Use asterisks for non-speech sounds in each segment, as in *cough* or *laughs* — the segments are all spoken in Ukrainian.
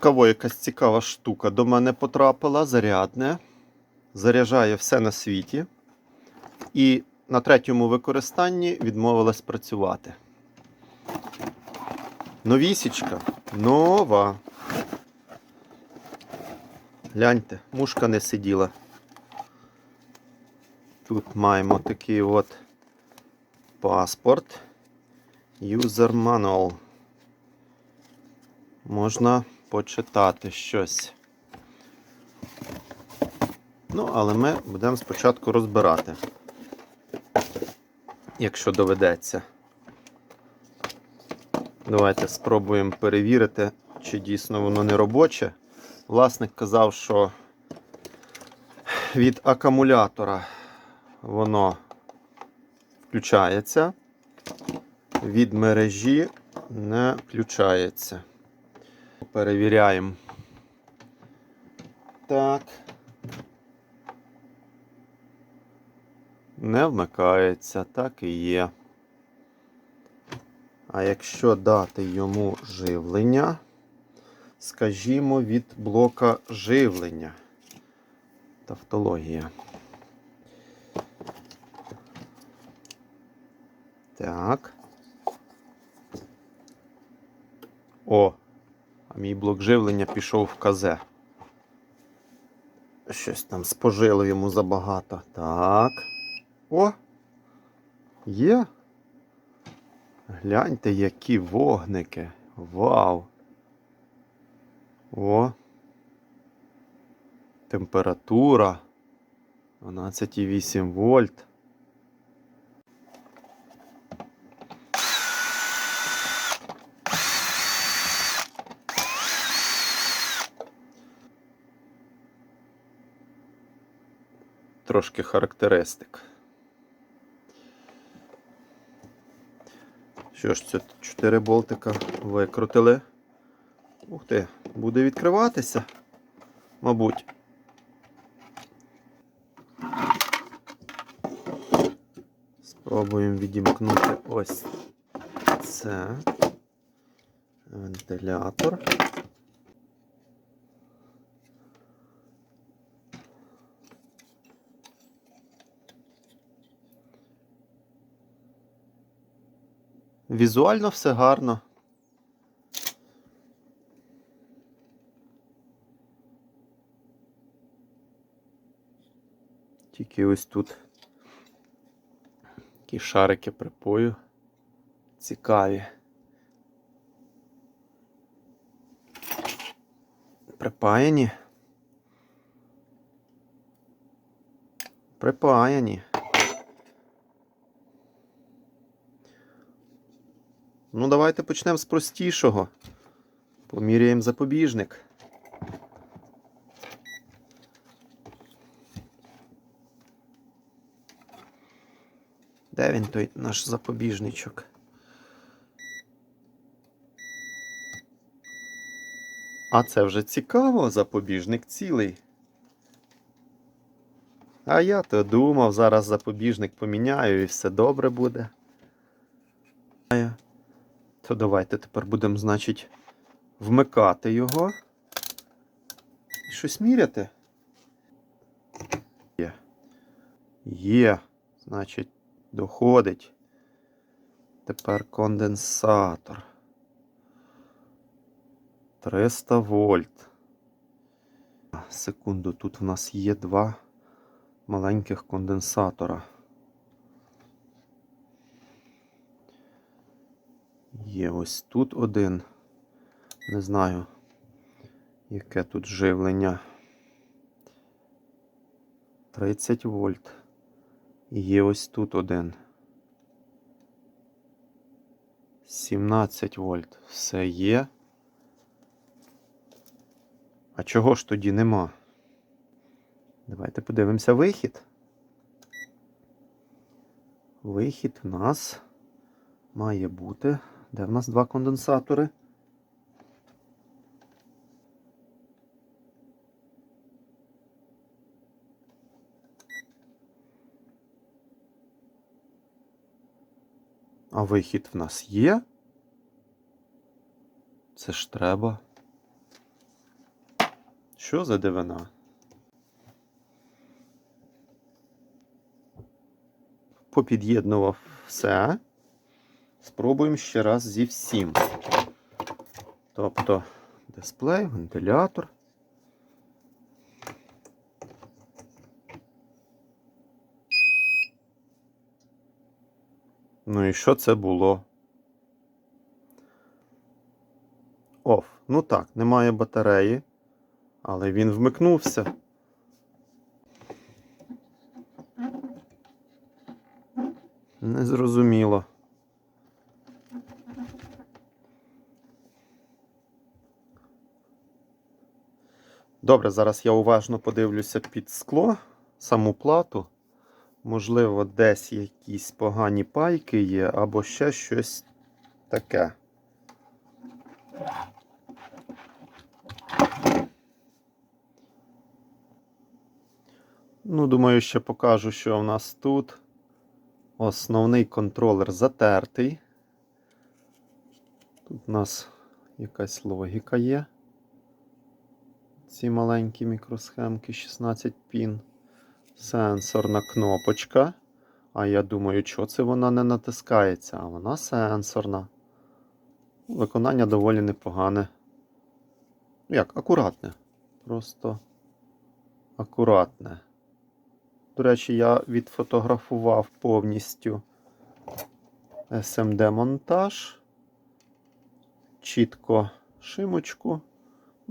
Отака якась цікава штука до мене потрапила, зарядне. Заряджає все на світі. І на третьому використанні відмовилась працювати. Новісічка. Нова. Гляньте, мушка не сиділа. Тут маємо такий от паспорт. User Manual. Можна почитати щось. Ну, але ми будемо спочатку розбирати, якщо доведеться. Давайте спробуємо перевірити, чи дійсно воно не робоче. Власник казав, що від акумулятора воно включається, від мережі не включається. Перевіряємо. Так. Не вмикається, так і є. А якщо дати йому живлення, скажімо, від блока живлення. Тавтологія. Так. О, а живлення пішов в КЗ. Щось там спожило йому забагато. Так. О! Є. Гляньте, які вогники. Вау. О. Температура 12,8 вольт. Трошки характеристик. Що ж, це 4 болтика викрутили. Ух ти, буде відкриватися, мабуть. Спробуємо відімкнути ось це. Вентилятор. Візуально все гарно. Тільки ось тут такі шарики припою. Цікаві. Припаяні. Припаяні. Ну, давайте почнемо з простішого. Поміряємо запобіжник. Де він той наш запобіжничок? А це вже цікаво, запобіжник цілий. А я то думав, зараз запобіжник поміняю і все добре буде. То давайте тепер будемо, значить, вмикати його. І щось міряти. Є. Є. Значить, доходить. Тепер конденсатор. 300 вольт. Секунду, тут в нас є два маленьких конденсатора. Є ось тут один. Не знаю, яке тут живлення. 30 вольт. І є ось тут один. 17 вольт. Все є. А чого ж тоді нема? Давайте подивимося вихід. Вихід в нас має бути. Де в нас два конденсатори? А вихід в нас є? Це ж треба. Що за дивина? Попід'єднував все. Спробуємо ще раз зі всім. Тобто дисплей, вентилятор. Ну і що це було? Оф. Ну так, немає батареї, але він вмикнувся. Незрозуміло. Добре, зараз я уважно подивлюся під скло, саму плату. Можливо, десь якісь погані пайки є, або ще щось таке. Ну, думаю, ще покажу, що в нас тут. Основний контролер затертий. Тут у нас якась логіка є. Ці маленькі мікросхемки 16 пін. Сенсорна кнопочка. А я думаю, що це вона не натискається, а вона сенсорна. Виконання доволі непогане. Ну як, акуратне. Просто акуратне. До речі, я відфотографував повністю SMD-монтаж. Чітко шимочку.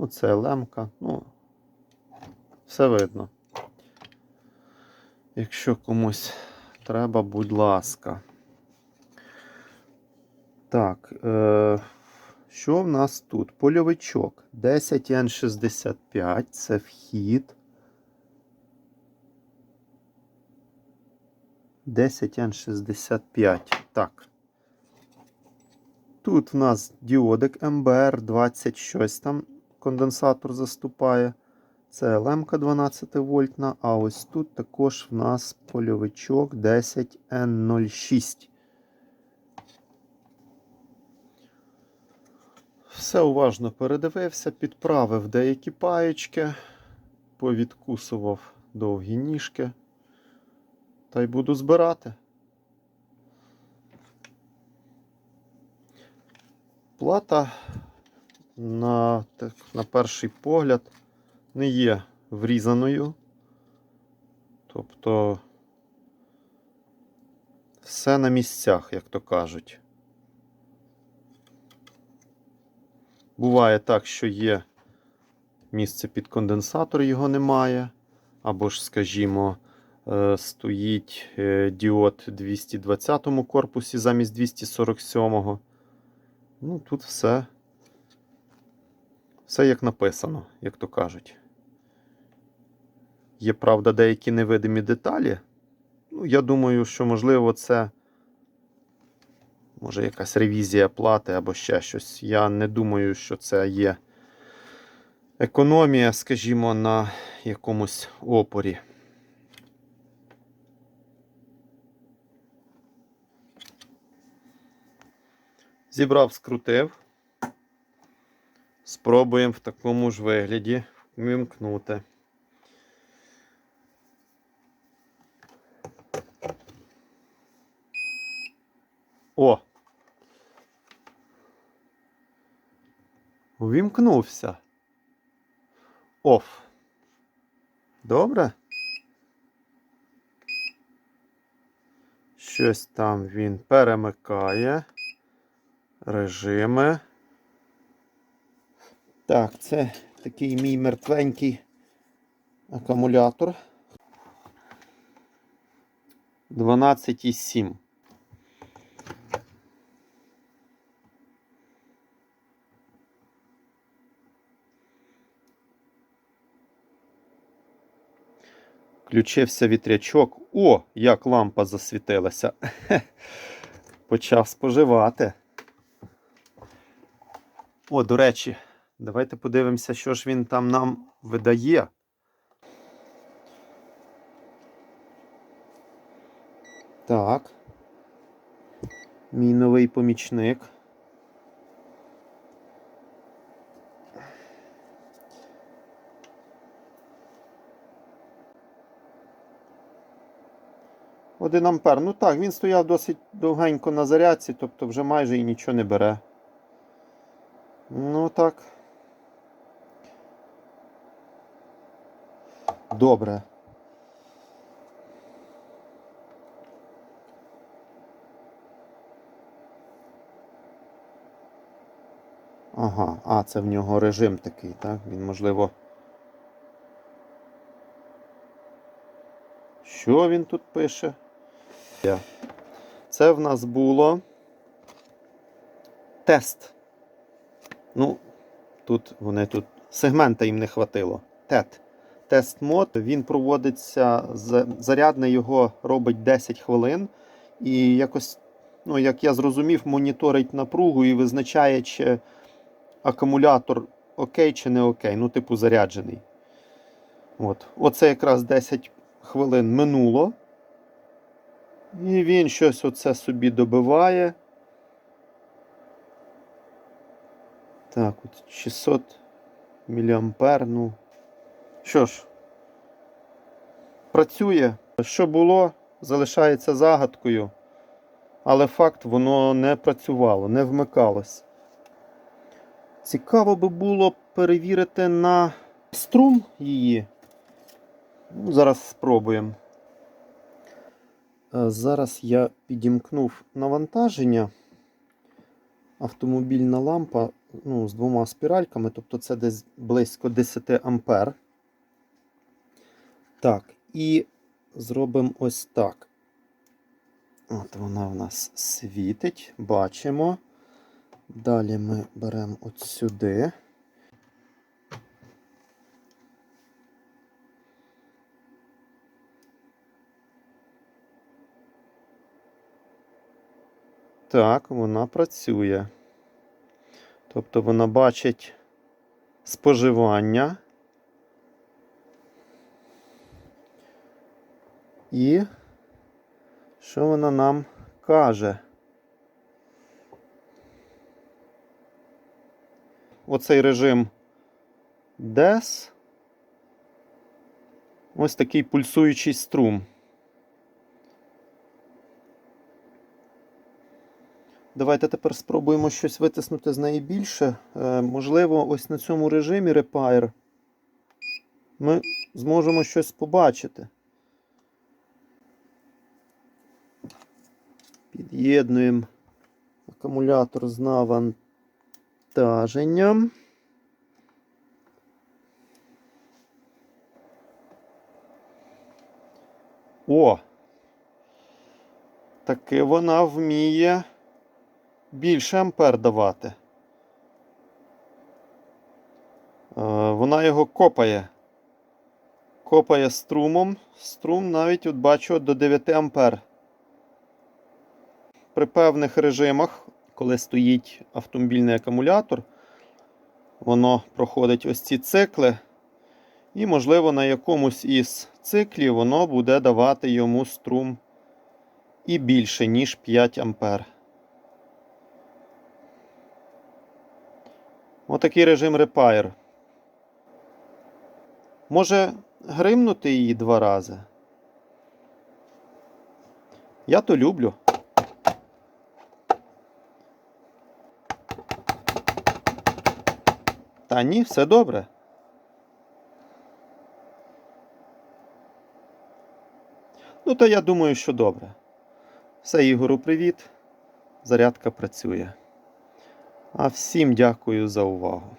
Ну, це лемка. Ну, все видно. Якщо комусь треба, будь ласка. Так, е, що в нас тут? Польовичок 10N65, це вхід. 10N65. Так. Тут в нас діодик МБР 20 щось там конденсатор заступає. Це лемка 12 вольтна, а ось тут також в нас польовичок 10N06. Все уважно передивився, підправив деякі паєчки, повідкусував довгі ніжки. Та й буду збирати. Плата на, так, на перший погляд не є врізаною. Тобто все на місцях, як то кажуть. Буває так, що є місце під конденсатор, його немає. Або ж, скажімо, е, стоїть е, діод 220 корпусі замість 247. Ну, тут все все як написано, як то кажуть. Є, правда, деякі невидимі деталі. Ну, я думаю, що, можливо, це може якась ревізія плати або ще щось. Я не думаю, що це є економія, скажімо, на якомусь опорі. Зібрав, скрутив. Спробуємо в такому ж вигляді вимкнути. О! Увімкнувся. Оф. Добре? Щось там він перемикає. Режими. Так, це такий мій мертвенький акумулятор. 12,7. Включився вітрячок. О, як лампа засвітилася. *laughs* Почав споживати. О, до речі, Давайте подивимося, що ж він там нам видає. Так. Мій новий помічник. Один ампер. Ну так, він стояв досить довгенько на зарядці, тобто вже майже і нічого не бере. Ну так. Добре. Ага, а, це в нього режим такий, так? Він, можливо. Що він тут пише? Це в нас було тест. Ну, тут вони тут сегмента їм не хватило. Тет. Тест мод. Він проводиться, зарядне його робить 10 хвилин. І якось, ну, як я зрозумів, моніторить напругу і визначає, чи акумулятор окей чи не окей. Ну, типу, заряджений. От. Оце якраз 10 хвилин минуло. І він щось оце собі добиває. Так, от 600 мА. Ну. Що ж, працює. Що було, залишається загадкою. Але факт, воно не працювало, не вмикалось. Цікаво би було перевірити на струм її. Ну, зараз спробуємо. Е, Зараз я підімкнув навантаження. Автомобільна лампа ну, з двома спіральками, тобто це десь близько 10 ампер. Так, і зробимо ось так. От вона в нас світить, бачимо. Далі ми беремо от сюди. Так, вона працює. Тобто вона бачить споживання. І що вона нам каже? Оцей режим DES. Ось такий пульсуючий струм. Давайте тепер спробуємо щось витиснути з неї більше. Е, можливо, ось на цьому режимі Repair ми зможемо щось побачити. Під'єднуємо акумулятор з навантаженням. О! Таки вона вміє більше ампер давати. Е, Вона його копає. Копає струмом. Струм навіть от бачу до 9 ампер. При певних режимах, коли стоїть автомобільний акумулятор, воно проходить ось ці цикли. І, можливо, на якомусь із циклів воно буде давати йому струм і більше, ніж 5 ампер. Отакий режим Repair. Може гримнути її два рази? Я то люблю. Та ні, все добре. Ну, то я думаю, що добре. Все, Ігору, привіт. Зарядка працює. А всім дякую за увагу.